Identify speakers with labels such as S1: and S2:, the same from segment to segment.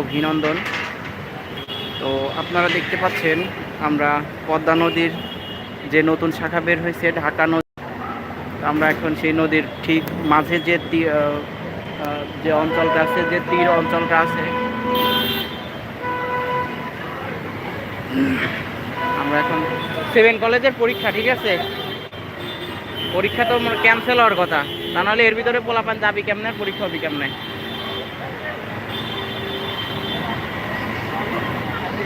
S1: অভিনন্দন। তো আপনারা দেখতে পাচ্ছেন, আমরা পদ্মা নদীর যে নতুন শাখা বের হয়েছে, ঢাকা নদী, আমরা এখন সেই নদীর ঠিক মাঝে যে যে অঞ্চলটা আছে, যে তীর অঞ্চলটা আছে, আমরা এখন সেভেন কলেজের পরীক্ষা, ঠিক আছে? পরীক্ষা তো ক্যান্সেল হওয়ার কথা। তা নাহলে এর ভিতরে পোলাপান যাবি কেমনে? পরীক্ষা হবি কেমনে?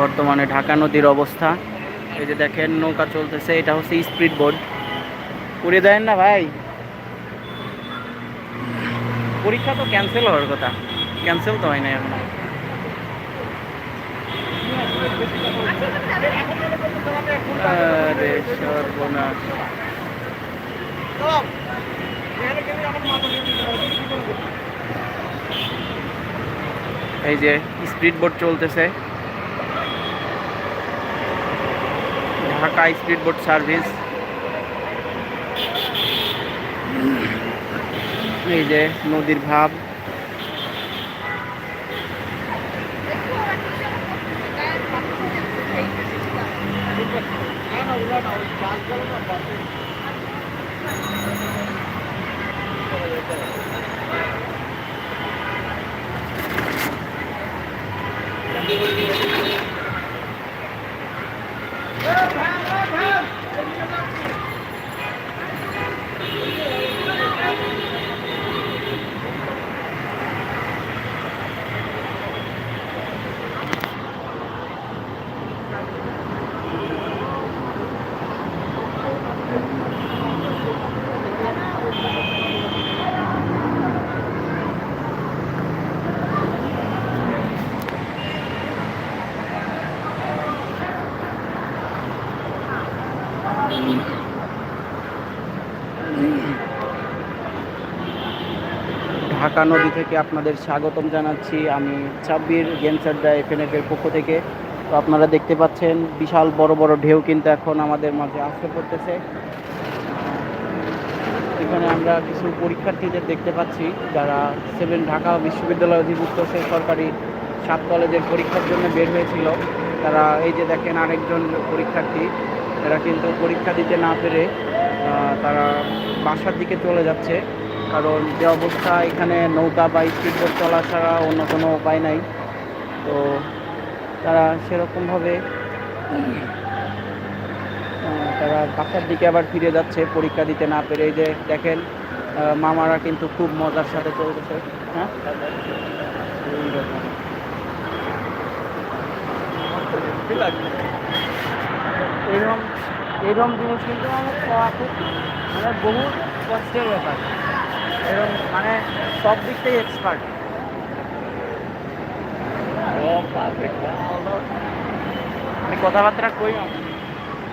S1: বর্তমানে ঢাকা নদীর অবস্থা। এই যে দেখেন, নৌকা চলতেছে, এটা হচ্ছে স্পিড বোর্ড উড়ে দেন না ভাই। পরীক্ষা তো ক্যান্সেল হওয়ার কথা। ক্যান্সেল তো হয় না এখন আরে সর্বনাশ। এই যে স্পিড বোট চলতেছে। Dhaka speed boat service. এই যে নদীর ভাব। ঢাকা নদী থেকে আপনাদের স্বাগতম জানাচ্ছি আমি ছাব্বির গেমস আড্ডা এফএনএফ এর পক্ষ থেকে। তো আপনারা দেখতে পাচ্ছেন, বিশাল বড় বড় ঢেউ কিন্তু এখন আমাদের মাঝে আসতে পড়তেছে। এখানে আমরা কিছু পরীক্ষার্থীদের দেখতে পাচ্ছি, যারা সেভেন ঢাকা বিশ্ববিদ্যালয় অধিভুক্ত সে সরকারি সাত কলেজের পরীক্ষার জন্য বের হয়েছিল। তারা এই যে দেখেন আরেকজন পরীক্ষার্থী এরা কিন্তু পরীক্ষা দিতে না পেরে তারা বাসার দিকে চলে যাচ্ছে। কারণ যে অবস্থা এখানে নৌকা বা স্পিডবোট চলা ছাড়া অন্য কোনো উপায় নাই। তো তারা সেরকমভাবে তারা বাসার দিকে আবার ফিরে যাচ্ছে পরীক্ষা দিতে না পেরে। এই যে দেখেন মামারা কিন্তু খুব মজার সাথে চলতেছে। হ্যাঁ? এরকম জিনিস কিন্তু আমার পাওয়া খুব মানে বহু কষ্টের ব্যাপার। এরকম মানে সব দিক থেকে এক্সপার্ট কথাবার্তা কই? না